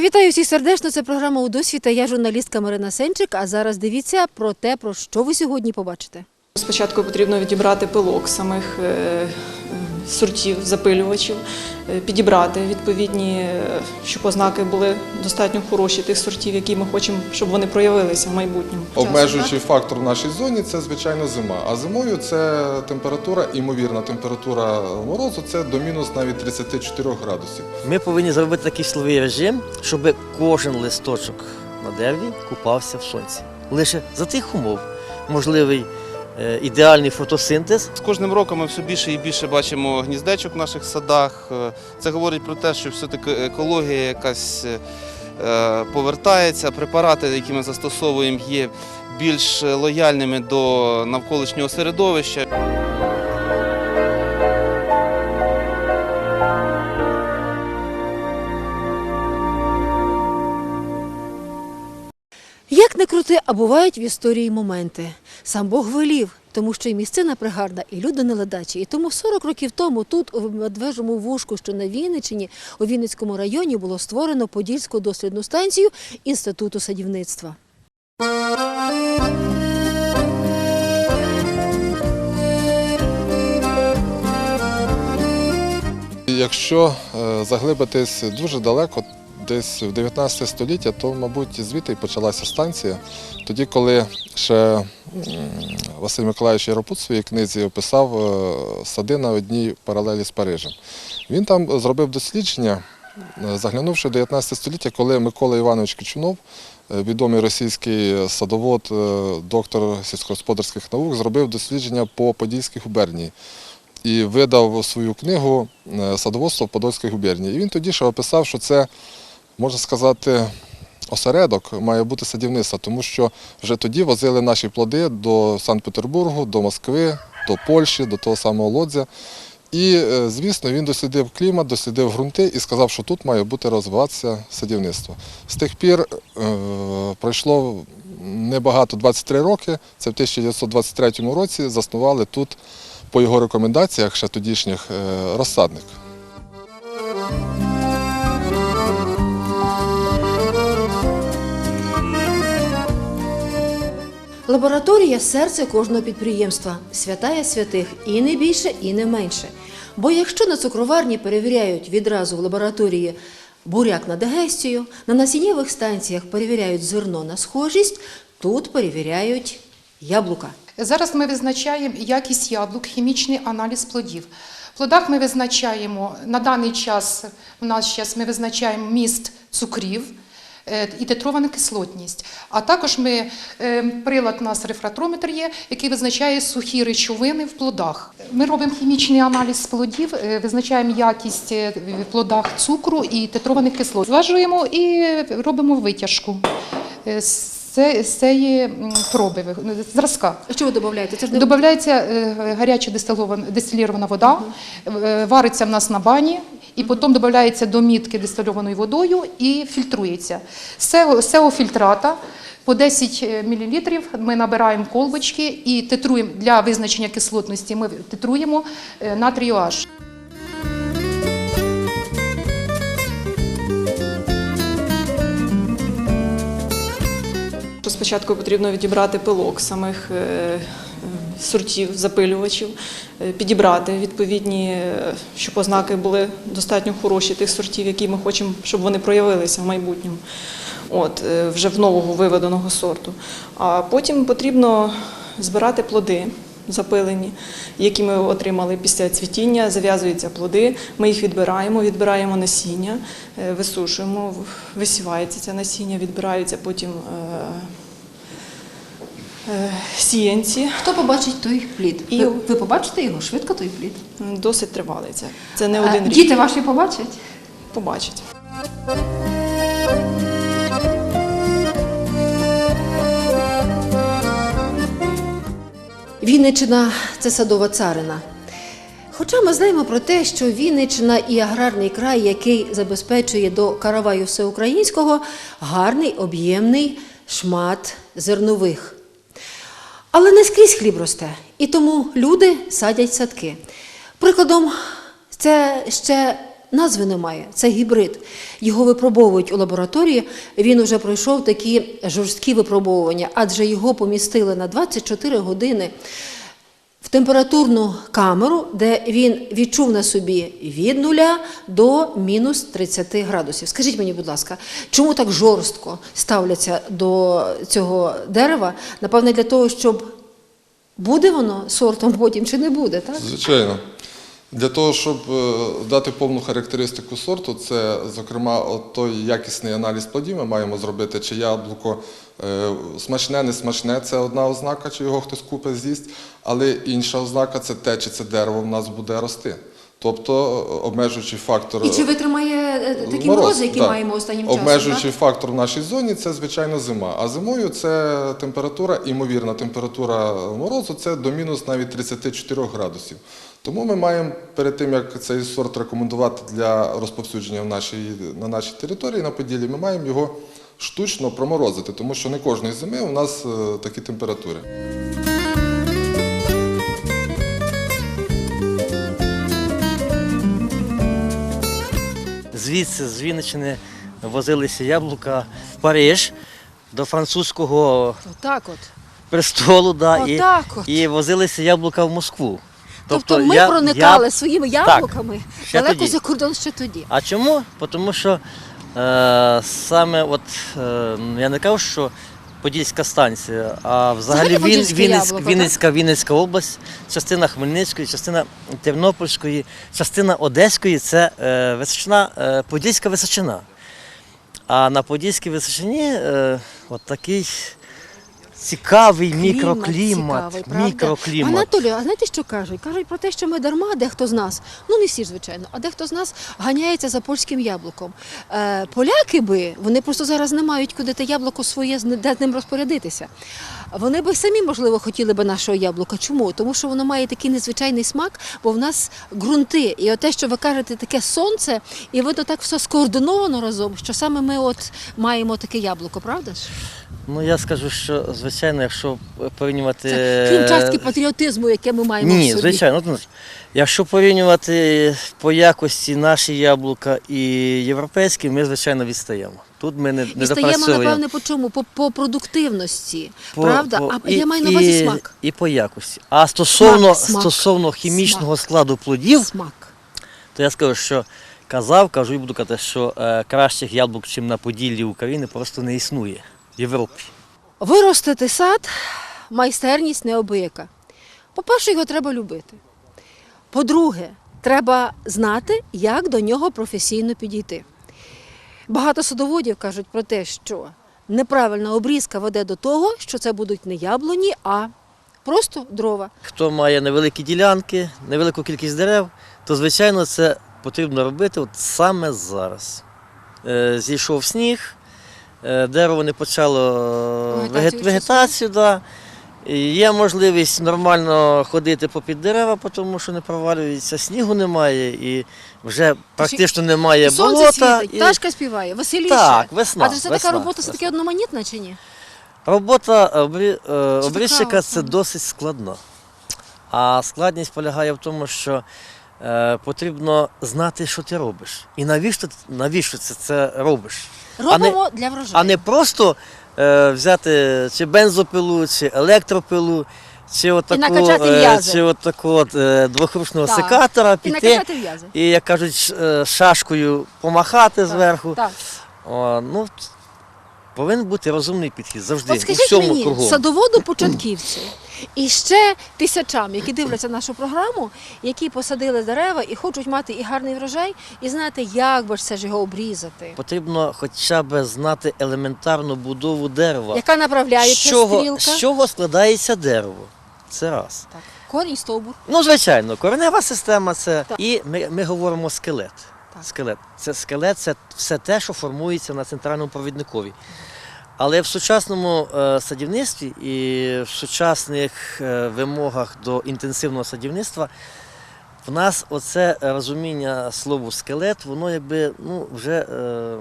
Вітаю всіх сердечно. Це програма у досвіта. Я журналістка Марина Сенчик. А зараз дивіться про те, про що ви сьогодні побачите. Спочатку потрібно відібрати пилок самих е, сортів, запилювачів, е, підібрати відповідні, е, щоб ознаки були достатньо хороші тих сортів, які ми хочемо, щоб вони проявилися в майбутньому. Обмежуючий фактор в нашій зоні це звичайно зима. А зимою це температура, імовірна температура морозу це до мінус навіть 34 градусів. Ми повинні зробити такий силовий режим, щоб кожен листочок на дереві купався в сонці. Лише за тих умов можливий ідеальний фотосинтез З кожним роком ми все більше і більше бачимо гніздечок в наших садах. Е, Це говорить про те, що все-таки екологія якась е, повертається. Препарати, які ми застосовуємо, є більш лояльними до навколишнього середовища. Як а бувають в історії моменти. Сам Бог велів, тому що і місцина пригарна, і люди не ледачі. І тому 40 років тому тут, у медвежому вушку, що на Вінниччині, у Вінницькому районі, було створено Подільську дослідну станцію Інституту садівництва. Якщо е, заглибитись дуже далеко, десь в 19 століття, то, мабуть, звідти почалася станція. Тоді, коли ще Василь Миколаївич Яропут в своїй книзі описав е, сади на одній паралелі з Парижем. Він там зробив дослідження, е, заглянувши в 19 століття, коли Микола Іванович Кичунов, е, відомий російський садовод, доктор сільськогосподарських наук, зробив дослідження по Подільській губернії і видав свою книгу Садоводство в Подольській губернії. І він тоді ще описав, що це, можна сказати, осередок має бути садівництва, тому що вже тоді возили наші плоди до Санкт-Петербургу, до Москви, до Польщі, до того самого Лодзя. І, е, звісно, він дослідив клімат, дослідив ґрунти і сказав, що тут має бути розвиватися садівництво. З тих пір е, пройшло небагато 23 роки. Це в 1923 році заснували тут по його рекомендаціях ще тодішніх е, розсадник. Лабораторія серце кожного підприємства, святая святих і не більше, і не менше. Бо якщо на цукроварні перевіряють відразу в лабораторії буряк на дегестію, на насіннєвих станціях перевіряють зерно на схожість, тут перевіряють яблука. Зараз ми визначаємо якість яблук, хімічний аналіз плодів. В плодах ми визначаємо на даний час. У нас зараз ми визначаємо міст цукрів і титрована кислотність. А також ми е, прилад у нас рефратрометр є, який визначає сухі речовини в плодах. Ми робимо хімічний аналіз плодів, е, визначаємо якість е, в плодах цукру і титрованих кислот. Зважуємо і робимо витяжку. Е, з цієї проби зразка. Що ви додаєте? Це ж не Додається е, гаряча дистилірована вода, е, вариться в нас на бані, і потім додається до мітки дистильованою водою і фільтрується. З цього, з цього фільтрата по 10 мл ми набираємо колбочки і титруємо для визначення кислотності. Ми титруємо е, натрію H. Що Спочатку потрібно відібрати пилок самих е, сортів, запилювачів, е, підібрати відповідні, е, щоб ознаки були достатньо хороші тих сортів, які ми хочемо, щоб вони проявилися в майбутньому. От, вже в нового виведеного сорту. А потім потрібно збирати плоди запилені, які ми отримали після цвітіння. Зав'язуються плоди, ми їх відбираємо, відбираємо насіння, висушуємо, висівається це насіння, відбираються потім сіянці. Хто побачить той плід? І- Ви, ви побачите його швидко той плід? Досить тривалий це. Це не А один рік. діти ваші побачать? Побачать. Вінниччина це садова царина. Хоча ми знаємо про те, що Вінниччина і аграрний край, який забезпечує до караваю всеукраїнського гарний об'ємний шмат зернових. Але не скрізь хліб росте, і тому люди садять садки. Прикладом, це ще назви немає, це гібрид. Його випробовують у лабораторії. Він уже пройшов такі жорсткі випробовування, адже його помістили на 24 години в температурну камеру, де він відчув на собі від нуля до мінус 30 градусів. Скажіть мені, будь ласка, чому так жорстко ставляться до цього дерева? Напевне, для того, щоб буде воно сортом потім чи не буде, так? Звичайно. Для того, щоб е, дати повну характеристику сорту, це, зокрема, той якісний аналіз плодів ми маємо зробити, чи яблуко е, смачне, не смачне, це одна ознака, чи його хтось купить, з'їсть, але інша ознака це те, чи це дерево в нас буде рости. Тобто е, обмежуючий фактор. І чи витримає такі Мороз, морози, які так. маємо останнім часом? Обмежуючий фактор в нашій зоні це звичайно зима. А зимою це температура, імовірна температура морозу це до мінус навіть 34 градусів. Тому ми маємо перед тим, як цей сорт рекомендувати для розповсюдження в нашій, на нашій території на Поділлі, ми маємо його штучно проморозити, тому що не кожної зими у нас е, такі температури. Звідси, з Вінниччини, возилися яблука в Париж до французького Отак от. престолу, да, і, Отак от. і возилися яблука в Москву. Тобто, ми я- проникали я- своїми яблуками ще далеко тоді. за кордон ще тоді. А чому? Тому що е, саме, от, е, я не кажу, що Подільська станція, а взагалі Він, Вінницьк, Вінницька, Вінницька область, частина Хмельницької, частина Тернопільської, частина Одеської це е, височина, е, Подільська височина. А на Подільській височині е, от такий цікавий мікроклімат. цікавий, правда? мікроклімат. Анатолію, а знаєте, що кажуть? Кажуть про те, що ми дарма, дехто з нас, ну не всі ж, звичайно, а дехто з нас ганяється за польським яблуком. Е, поляки би, вони просто зараз не мають куди те яблуко своє з- де з ним розпорядитися. Вони би самі, можливо, хотіли би нашого яблука. Чому? Тому що воно має такий незвичайний смак, бо в нас ґрунти. І от те, що ви кажете, таке сонце, і воно так все скоординовано разом, що саме ми от маємо таке яблуко, правда ж? Ну я скажу, що звичайно, якщо порівнювати. Крім частки патріотизму, яке ми маємо в собі. звичайно. Якщо порівнювати по якості наші яблука і європейські, ми звичайно відстаємо. Тут ми не, не І стаємо, допрацьовуємо. напевне, по чому? По, по продуктивності, По- правда? по- а я маю на увазі смак. І по якості. А стосовно, смак, стосовно хімічного смак. складу плодів, Смак. то я скажу, що казав, кажу і буду казати, що е, кращих яблук, чим на Поділлі України, просто не існує в Європі. Виростити сад майстерність необияка. По-перше, його треба любити. По-друге, треба знати, як до нього професійно підійти. Багато садоводів кажуть про те, що неправильна обрізка веде до того, що це будуть не яблуні, а просто дрова. Хто має невеликі ділянки, невелику кількість дерев, то звичайно це потрібно робити от саме зараз. Е, зійшов сніг, дерево не почало е, Вегетацію вегетацію. Да. І Є можливість нормально ходити попід дерева, тому що не провалюється, снігу немає і вже практично немає Сонце болота. світить, і пташка співає, веселіше. Так, весна, А це така робота все таки одноманітна чи ні? Робота обрі... е, обрізчика це досить складна. А складність полягає в тому, що е, потрібно знати, що ти робиш. І навіщо, навіщо це, це робиш. Робимо для врожаю. А не просто е, взяти чи бензопилу, чи електропилу, чи е, чи от таку от, е, двохручного Так. секатора піти в'язи. і, як кажуть, е, шашкою помахати зверху. Так. О, ну, повинен бути розумний підхід завжди. От у всьому мені, кругом. садоводу початківцю і ще тисячам, які дивляться нашу програму, які посадили дерева і хочуть мати і гарний врожай, і знати, як би ж це ж його обрізати. Потрібно хоча б знати елементарну будову дерева. Яка з направляється чого, стрілка? з чого складається дерево. Це раз. Так. Корінь, стовбур. Ну, звичайно, коренева система це. Так. І ми, ми говоримо скелет. Так. Скелет. Це скелет це все те, що формується на центральному провідникові. Але в сучасному е, садівництві і в сучасних е, вимогах до інтенсивного садівництва в нас оце розуміння слову скелет, воно якби ну, вже е,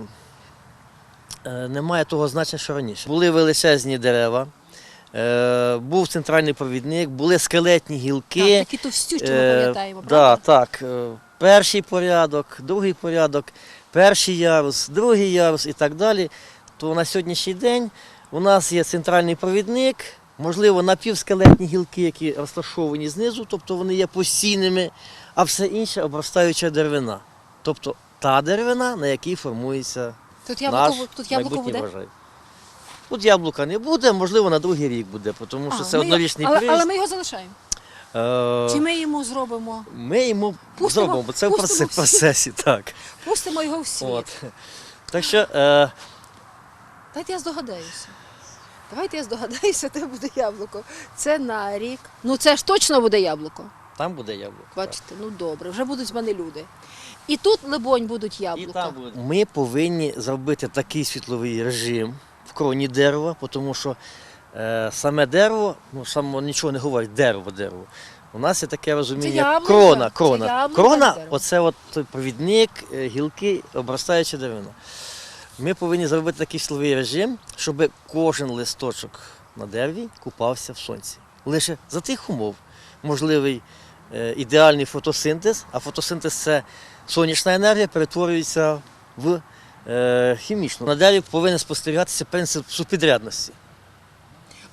е, не має того значення, що раніше. Були величезні дерева, е, був центральний провідник, були скелетні гілки. Так, такі товстючі ми Е, пам'ятаємо, да, правда? так. е, Перший порядок, другий порядок, перший ярус, другий ярус і так далі. То на сьогоднішній день у нас є центральний провідник, можливо, напівскелетні гілки, які розташовані знизу, тобто вони є постійними, а все інше обростаюча деревина. Тобто та деревина, на якій формується Тут наш тут яблуко буде? врожай. Тут яблука не буде, можливо, на другий рік буде, тому що А, це ми його- однорічний але, але ми його залишаємо. Е, Чи ми йому зробимо? Ми йому Пустимо- зробимо, бо це в пустимо проце- всі. процесі, так. Пустимо його в світ. От. Так що е, Дайте я здогадаюся. Давайте я здогадаюся, де буде яблуко. Це на рік. Ну це ж точно буде яблуко. там буде яблуко. Бачите, ну добре, вже будуть з мене люди. І тут, либонь, будуть І яблука. там буде. Ми повинні зробити такий світловий режим в кроні дерева, тому що е, саме дерево, ну саме нічого не говорить, дерево, дерево. У нас є таке розуміння яблука, крона. це крона. яблука крона дерево. оце от той провідник, е, гілки, обростаюча деревина. Ми повинні зробити такий світловий режим, щоб кожен листочок на дереві купався в сонці. Лише за тих умов можливий е, ідеальний фотосинтез, а фотосинтез це сонячна енергія перетворюється в е, хімічну. На дереві повинен спостерігатися принцип супідрядності.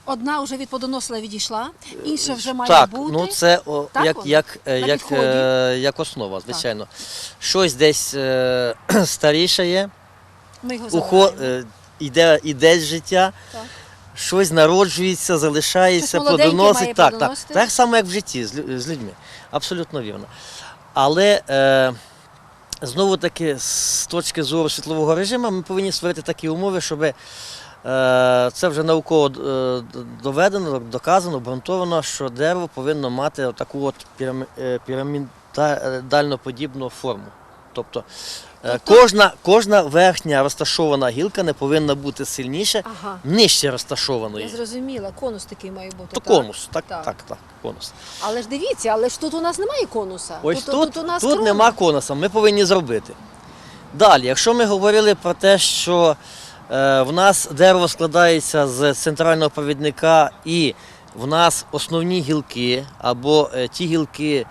Одна вже від плодоносила відійшла, інша вже має так, бути. ну це о, Так як, як, е, як, е, як основа, звичайно. Щось десь е, старішає, Ми його ухо, е, іде, іде з життя, Так. щось народжується, залишається, Щось молоденьке плодоносить. Так, так, плодоносити? так само, як в житті з, лю- з людьми. Абсолютно вірно. Але е, знову таки, з точки зору світлового режиму, ми повинні створити такі умови, щоб е, це вже науково е, доведено, доказано, обґрунтовано, що дерево повинно мати таку от е, пірамідально-подібну форму. Тобто, е, Тобто- кожна, кожна верхня розташована гілка не повинна бути сильніше Ага. нижче Я розташованої. зрозуміла, конус такий має бути. То так? конус, так, Так. так, так, конус. Але ж дивіться, але ж тут у нас немає конуса. Ось тут, тут, у нас тут нема конуса, ми повинні зробити. Далі, якщо ми говорили про те, що е, в нас дерево складається з центрального провідника і в нас основні гілки, або е, ті гілки, е,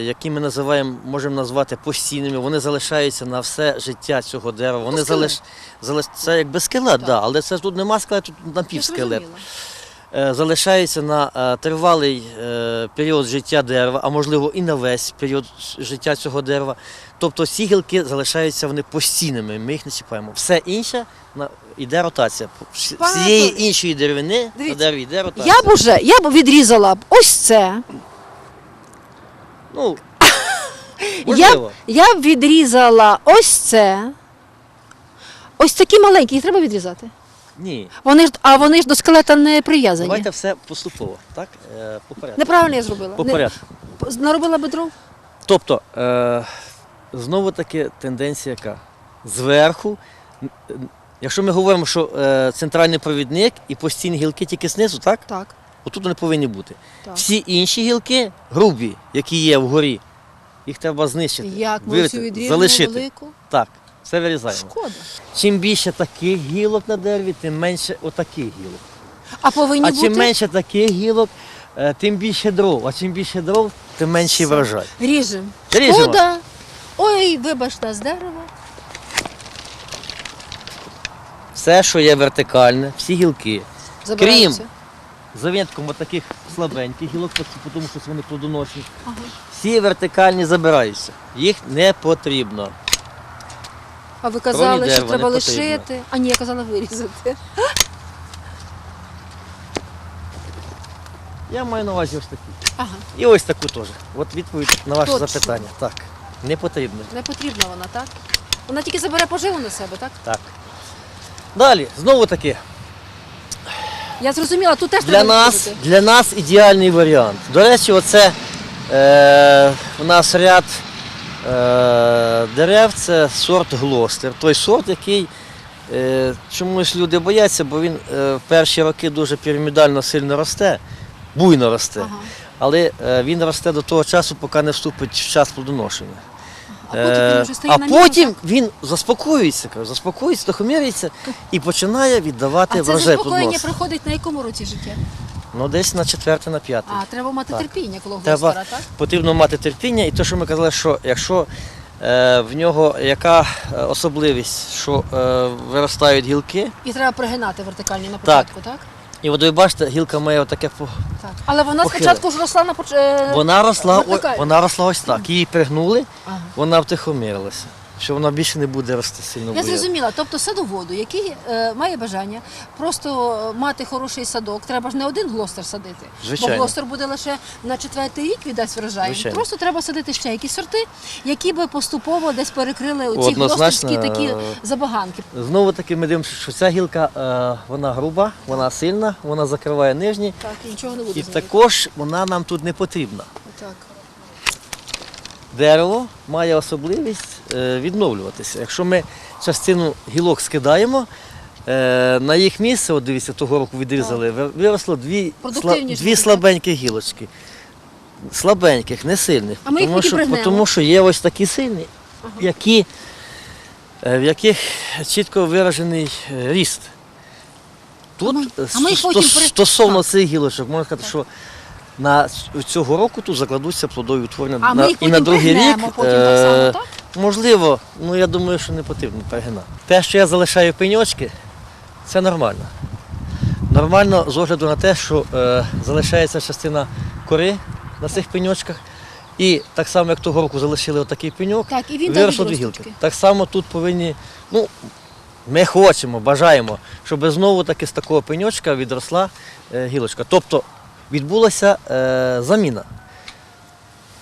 які ми називаємо, можемо назвати постійними, вони залишаються на все життя цього дерева. Вони залиш, залиш, це якби скелет, да, але це тут нема скелету, тут напівскелет. Е, залишається на е, тривалий е, період життя дерева, а можливо і на весь період життя цього дерева. Тобто ці гілки залишаються вони постійними, ми їх не чіпаємо. Все інше йде ротація. Всієї інші деревини на дереві йде ротація. Я б уже, я б відрізала б ось це. Ну, Я, можливо. б- я б відрізала ось це. Ось такі маленькі, їх треба відрізати. Ні. Вони ж, а вони ж до скелета не прив'язані. Давайте все поступово, так? Е, по порядку. Неправильно я зробила. По Не- порядку. Наробила би дров? Тобто, е, знову таки тенденція яка? Зверху, н- н- якщо ми говоримо, що е, центральний провідник і постійні гілки тільки знизу, так? Так. Отут вони повинні бути. Так. Всі інші гілки, грубі, які є вгорі, їх треба знищити. Як ми вирити, відрізаємо залишити. велику? Так, це вирізаємо. Шкода. Чим більше таких гілок на дереві, тим менше отаких гілок. А повинні А бути чим менше таких гілок, е, тим більше дров. А чим більше дров, тим менший Все. врожай. ріжемо. Ріжемо. Шкода. Ой, вибачте, з дерева. Все, що є вертикальне, всі гілки. Забираються. За винятком таких слабеньких гілок, тому що вони плодоносні. Ага. Всі вертикальні забираються. Їх не потрібно. А ви казали, що треба не потрібно. лишити. А ні, я казала вирізати. Я маю на увазі ось такі. Ага, І ось таку теж. От відповідь на ваше Точно. запитання. Так. Не потрібно. не потрібна вона, так? Вона тільки забере поживу на себе, так? Так. Далі, знову таки, Я зрозуміла, тут теж для треба нас, відходити. для нас ідеальний варіант. До речі, оце е, у нас ряд е, дерев, це сорт глостер. Той сорт, який Е, Чомусь люди бояться, бо він е, в перші роки дуже пірамідально сильно росте, буйно росте. Ага. Але е, він росте до того часу, поки не вступить в час плодоношення. А потім він Е, вже стає а на ньому, потім він заспокоюється, кажу, тихомирюється і починає віддавати А це врожай заспокоєння плодоносити. приходить на якому році життя? Ну, десь на четверте, на п'яте. А, треба мати Так. терпіння коло Треба так? потрібно мати терпіння, і те, що ми казали, що якщо е, в нього яка е, особливість, що е, виростають гілки, І треба пригинати вертикально на Так. початку, так? І от ви бачите, гілка має отаке по- Так. Але вона Похили. спочатку ж росла на поч... е, Вона росла, о, вона росла ось так. Її пригнули, Ага. вона втихомирилася. Що вона більше не буде рости сильно. Я зрозуміла. Тобто садоводу, який е, має бажання просто мати хороший садок, треба ж не один глостер садити. Звичайно. Бо глостер буде лише на четвертий рік віддасть врожай. Звичайно. Просто треба садити ще якісь сорти, які би поступово десь перекрили оці глостерські такі е, забаганки. Знову таки ми дивимося, що ця гілка е, вона груба, вона сильна, вона закриває нижні. Так, і нічого не буде. І також вона нам тут не потрібна. Так. Дерево має особливість е, відновлюватися. Якщо ми частину гілок скидаємо, е, на їх місце, от дивіться, того року відрізали, виросло дві, дві слабенькі гілочки. Слабеньких, не сильних. А ми тому, потім що, тому що є ось такі сильні, які, е, в яких чітко виражений е, ріст. Тут А ми- е, а ми стосовно цих гілочок, можна сказати, що на цього року тут закладуться плодові утворення А на, ми їх і на другий рік. потім так само, е, так? Можливо, ну я думаю, що не потрібно перегинати. Те, що я залишаю пеньочки, це нормально. Нормально з огляду на те, що е, залишається частина кори на цих пеньочках. І так само, як того року залишили отакий пеньок, Так, і він виросло дві гілки. Так само тут повинні, ну, ми хочемо, бажаємо, щоб знову таки з такого пеньочка відросла е, гілочка. Тобто відбулася е, заміна.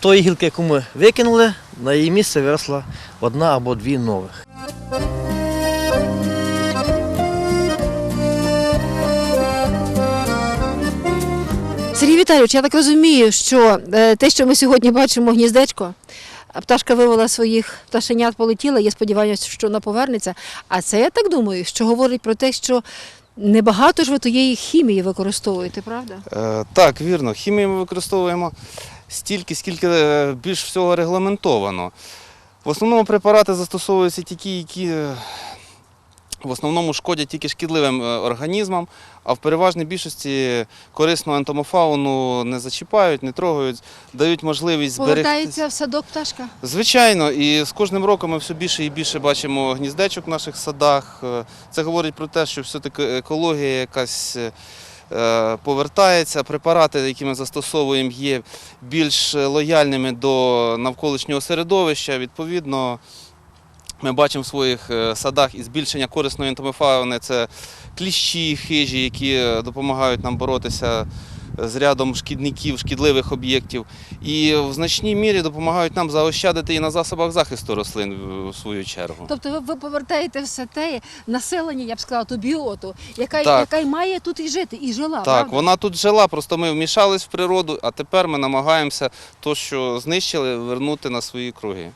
Тої гілки, яку ми викинули, на її місце виросла одна або дві нових. Сергій Віталійович, я так розумію, що е, те, що ми сьогодні бачимо гніздечко, пташка вивела своїх пташенят, полетіла, є сподівання, що вона повернеться. А це я так думаю, що говорить про те, що небагато ж ви тієї хімії використовуєте, правда? Е, Так, вірно. Хімію ми використовуємо стільки, скільки е, більш всього регламентовано. В основному препарати застосовуються тільки, які е, в основному шкодять тільки шкідливим е, організмам, а в переважній більшості корисну ентомофауну не зачіпають, не трогають, дають можливість зберегти. Повертається в садок пташка. Звичайно, і з кожним роком ми все більше і більше бачимо гніздечок в наших садах. Це говорить про те, що все-таки екологія якась повертається. Препарати, які ми застосовуємо, є більш лояльними до навколишнього середовища. Відповідно, ми бачимо в своїх е, садах і збільшення корисної ентомофауни. Це кліщі, хижі, які е, допомагають нам боротися з рядом шкідників, шкідливих об'єктів. І в значній мірі допомагають нам заощадити і на засобах захисту рослин в- свою чергу. Тобто ви, ви повертаєте все те населення, я б сказала, ту біоту, яка, Так. яка й має тут і жити, і жила. Так, правда? вона тут жила, просто ми вмішались в природу, а тепер ми намагаємося то, що знищили, вернути на свої круги.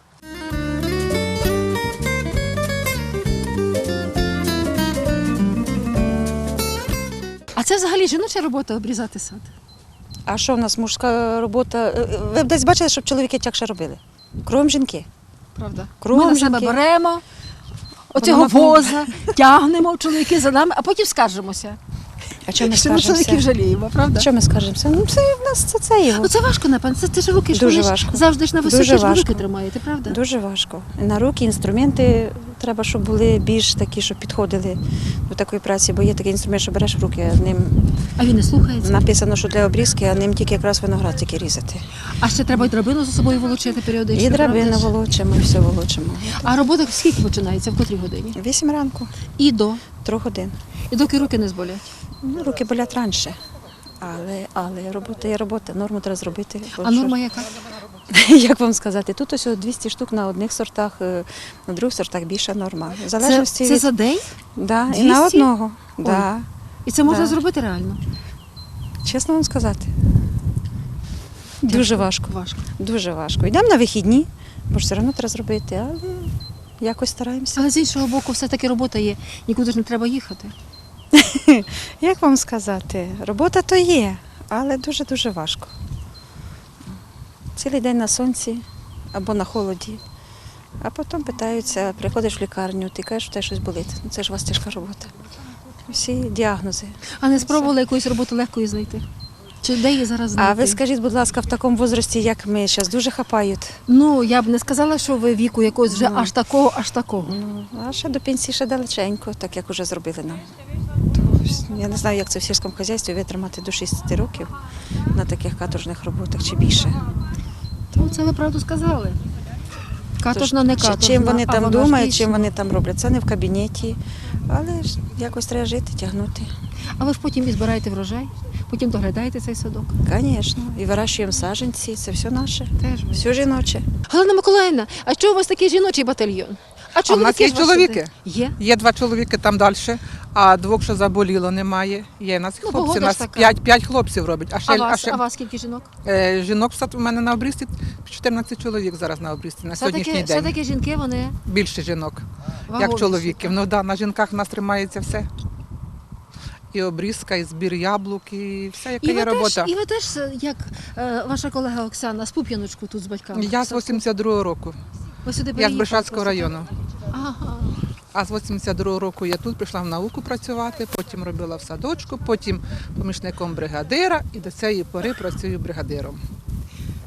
Це взагалі жіноча робота обрізати сад. А що в нас мужська робота? Е, Ви б десь бачили, щоб чоловіки тягше робили? Кругом жінки. Правда? Кругом Ми на себе жінки. беремо оцього Вона- воза, тягнемо чоловіки за нами, а потім скаржимося. А чому ми ми чоловіків жаліємо, правда? Що ми скажемося? Ну це в нас це, це його. Ну це важко, напевно. Це, це ж руки ж Дуже ж важко. завжди ж на висоті Дуже ж ви руки тримаєте, правда? Дуже важко. На руки інструменти треба, щоб були більш такі, щоб підходили до такої праці, бо є такий інструмент, що береш в руки, а ним А він не слухається. написано, що для обрізки, а ним тільки якраз виноград тільки різати. А ще треба й драбину за собою волочити періодично. І ж? волочимо, і все волочимо. А робота скільки починається? В котрій годині? Вісім ранку, І до. трьох годин. І доки руки не зболять. Ну, руки болять раніше. Але, але робота є робота, норму треба зробити. А норма яка? Як вам сказати, тут ось 200 штук на одних сортах, е, на других сортах більша норма. В Це, залежності це від... за день? да, і на одного. Ой. Да. І це можна Да. зробити реально? Чесно вам сказати. Дуже важко. Важко. Дуже важко. Йдемо на вихідні, бо ж все одно треба зробити, але якось стараємося. Але з іншого боку, все-таки робота є, нікуди ж не треба їхати. Як вам сказати, робота то є, але дуже-дуже важко. Цілий день на сонці або на холоді. А потім питаються, приходиш в лікарню, ти кажеш, що тебе щось болить. Ну, це ж у вас тяжка робота. Всі діагнози. А не спробували якусь роботу легкою знайти? Чи де її зараз знайти? А ви скажіть, будь ласка, в такому возрасті, як ми, зараз дуже хапають. Ну, я б не сказала, що ви віку якогось вже Ну. аж такого, аж такого. Ну, а ще до пенсії ще далеченько, так як вже зробили нам. Я не знаю, як це в сільському хазяйстві витримати до 60 років на таких каторжних роботах чи більше. Ну, це ви правду сказали. Каторжна не каторжна. Чим вони а там вона ж думають, чим вони там роблять. Це не в кабінеті, але ж якось треба жити, тягнути. А ви ж потім і збираєте врожай, потім доглядаєте цей садок. Звісно. І вирощуємо саджанці, це все наше, Теж ви. все жіноче. Галина Миколаївна, а чого у вас такий жіночий батальйон? А, А в нас чоловіки є чоловіки. Є. Є два чоловіки там далі, а двох, що заболіло, немає. Є нас Ну, хлопці, нас така. п'ять, п'ять хлопців робить. А ще, А а вас, ще а вас скільки жінок? е, жінок в у мене на обрісті 14 чоловік зараз на обрісті на сьогоднішній Все-таки, день. все-таки жінки, вони Більше жінок, вагоміші. як чоловіків. Ну да, на жінках в нас тримається все. І обрізка, і збір яблук, і все, яка І є теж, робота. і ви теж, е, як е, ваша колега Оксана, з Пуп'яночку тут з батьками. Я з 82-го року. Ви сюди Я з просто, району. Ага. А з 82-го року я тут прийшла в науку працювати, потім робила в садочку, потім помічником бригадира і до цієї пори працюю бригадиром.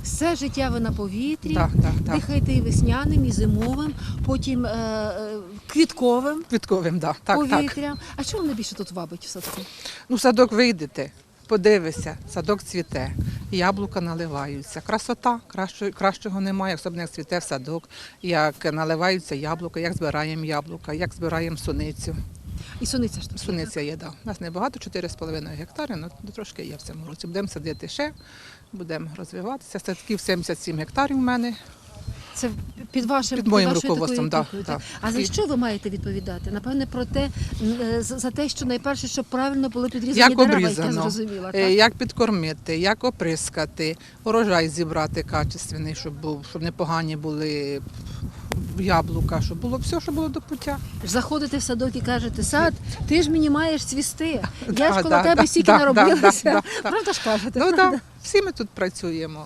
Все життя ви на повітрі, Так, так, так. дихаєте і весняним, і зимовим, потім е, е, квітковим Квітковим, да. так, так. повітрям. А що вам найбільше тут вабить в садку? Ну, в садок вийдете, подивися, садок цвіте, яблука наливаються. Красота, кращого, кращого немає, особливо як цвіте в садок, як наливаються яблука, як збираємо яблука, як збираємо суницю. І суниця ж тут. Суниця є, да. У нас небагато, 4,5 гектари, але трошки є в цьому році. Будемо садити ще, будемо розвиватися. Садків 77 гектарів у мене. Це під вашим Під моїм вашою руководством, да, опікою, так? А за що ви маєте відповідати? Напевне, про те, е, за те, що найперше, щоб правильно були підрізані Як дерева, як я зрозуміла. е, Так? як підкормити, як оприскати, урожай зібрати качественний, щоб був, щоб не погані були яблука, щоб було все, що було до пуття. Заходите в садок і кажете, сад, ти ж мені маєш цвісти. Я ж коло тебе стільки наробилася. да, да, да. Правда ж кажете? Ну так, всі ми тут працюємо.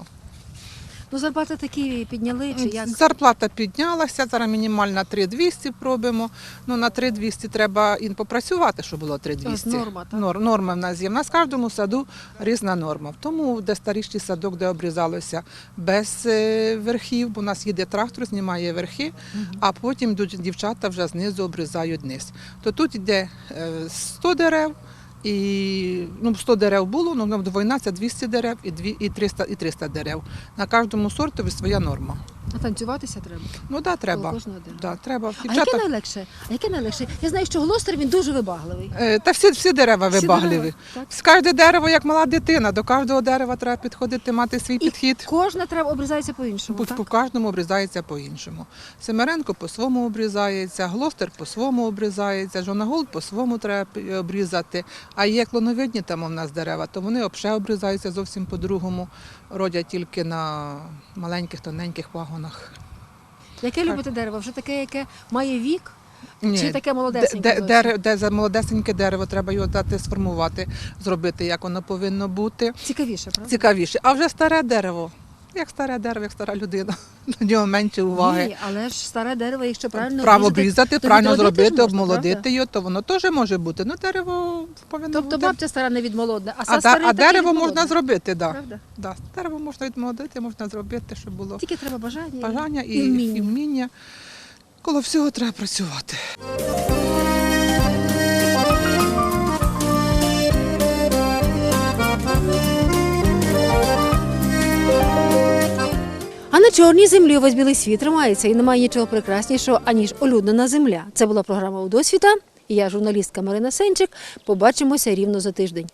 Ну, зарплати такі підняли, чи як? Зарплата піднялася, зараз мінімальна 3200 пробимо. Ну на 3200 треба і попрацювати, щоб було 3200. Ось норма, так? Нор- норма в нас є. В нас в кожному саду різна норма. В тому, де старіший садок, де обрізалося без е, верхів, бо у нас їде трактор, знімає верхи, а потім йдуть дівчата вже знизу обрізають низ. То тут йде е, 100 дерев. І ну, 100 дерев було, ну війна це 200 дерев і, 300, і 300 дерев. На кожному сортові своя норма. А танцюватися треба. Ну так, треба. Кожного. Да, треба. А яке найлегше? А яке найлегше? Я знаю, що глостер він дуже вибагливий. Е, Та всі, всі дерева Всі вибагливі. дерева, так. З Кожне дерево як мала дитина. До кожного дерева треба підходити, мати свій І підхід. кожна треба обрізається по-іншому. По, так? по кожному обрізається по-іншому. Семеренко по-своєму обрізається, глостер по-своєму обрізається, жонагол по-своєму треба обрізати. А є клоновидні там у нас дерева, то вони взагалі обрізаються зовсім по-другому, родять тільки на маленьких, тоненьких вагонах. Яке любите дерево? Вже таке, яке має вік? Ні, Чи таке де, молодесеньке? де, де, де за молодесеньке дерево треба його дати сформувати, зробити, як воно повинно бути. Цікавіше, правда? Цікавіше. А вже старе дерево, як старе дерево, як стара людина. До нього менше уваги. Ні, але ж старе дерево, якщо правильно Право обрізати, обрізати, то правильно відродити ж зробити, можна, обмолодити його, то воно теж може бути. Ну, дерево повинно Тобто бути. бабця стара не відмолодна, а, а, са да- старий а такий дерево відмолодний. можна зробити, да. Правда? Да. Дерево можна відмолодити, можна зробити, щоб було Тільки треба бажання, бажання і, і вміння. і вміння. Коло всього треба працювати. На чорній землі весь білий світ тримається і немає нічого прекраснішого, аніж улюднена земля. Це була програма у досвіта. Я, журналістка Марина Сенчик. Побачимося рівно за тиждень.